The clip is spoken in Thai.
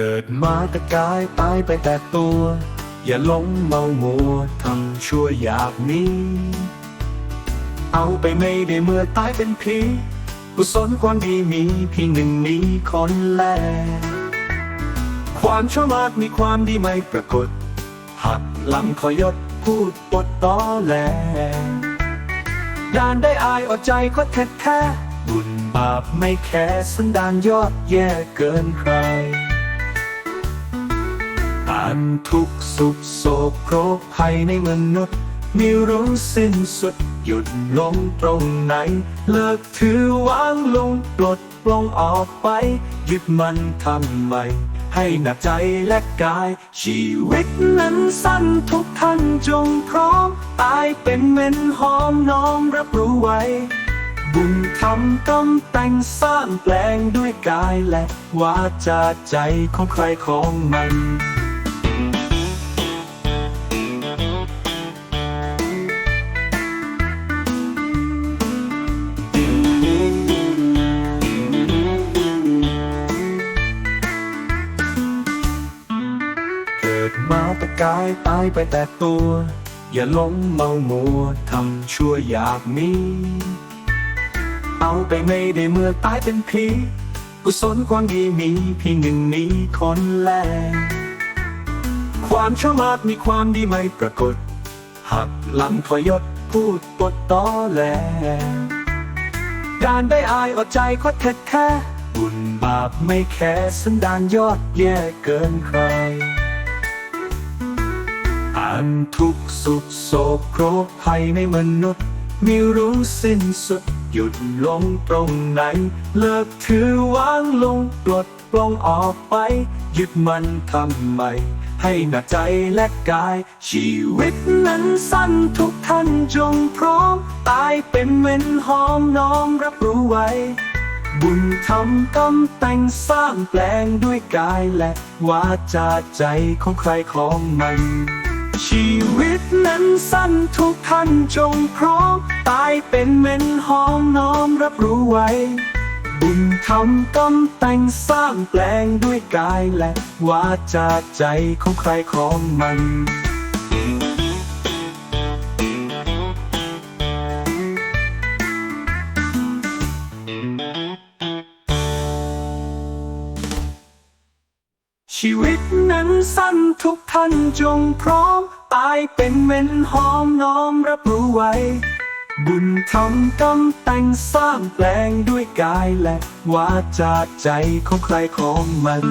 เกิดมาแต่กายตายไปแต่ตัว อย่าหลงเมามัวทำชั่วอยากนี้ เอาไปไม่ได้เมื่อตายเป็นผีกุศลความดีมีเพียงหนึ่งนี้คนแล ความชั่วมากมีความดีไม่ปรากฏ หักลำคอยศพูดปดตอแหลดานได้อายอดใจก็แท้แท้บุญบาปไม่แค่สันดานยอดแย่เกินใคร อันทุกสุขโศกโรคภัยในมนุษย์ไม่รู้สิ้นสุด หยุดลงตรงไหน เลิกถือวางลงปลดปลงออกไป ยึดมันทำใหม่ให้หนักใจและกาย ชีวิตนั้นสั้นทุกท่านจงพร้อม ตายเป็นเม็นหอมน้อมรับรู้ไว้ บุญทำกำแต่งสร้างแปลงด้วยกายและวาจาใจของใครของมัน ดมาแต่กายตายไปแต่ตัว อย่าหลงเมามัวทำชั่วอยากมี เอาไปไม่ได้เมื่อตายเป็นผีกุศลความดีมีเพียงหนึ่งนี้คนแลความชั่วมากมีความดีไม่ปรากฏ หักหลังทรยศพูดปดตอแหลการได้อายอดใจก็แท้แค่บุญบาปไม่แค่สันดานยอดแย่เกินใคร อันทุกสุขโศกโรคภัยในมนุษย์ไม่รู้สิ้นสุด หยุดลงตรงไหน เลิกถือวางลงปลดปลงออกไป ยึดมันทำใหม่ให้หนักใจและกาย ชีวิตนั้นสั้นทุกท่านจงพร้อม ตายเป็นเว้นหอมน้อมรับรู้ไว้ บุญทำกำแต่งสร้างแปลงด้วยกายและวาจาใจของใครของมัน ชีวิตนั้นสั้นทุกท่านจงพร้อมตายเป็นเม็นหอมน้อมรับรู้ไว้ บุญทำกำแต่งสร้างแปลงด้วยกายและวาจาใจของใครของมัน ชีวิตนั้นสั้นทุกท่านจงพร้อม ตายเป็นเม็นหอมน้อมรับรู้ไว้ บุญทำกำแต่งสร้างแปลงด้วยกายและวาจาใจของใครของมัน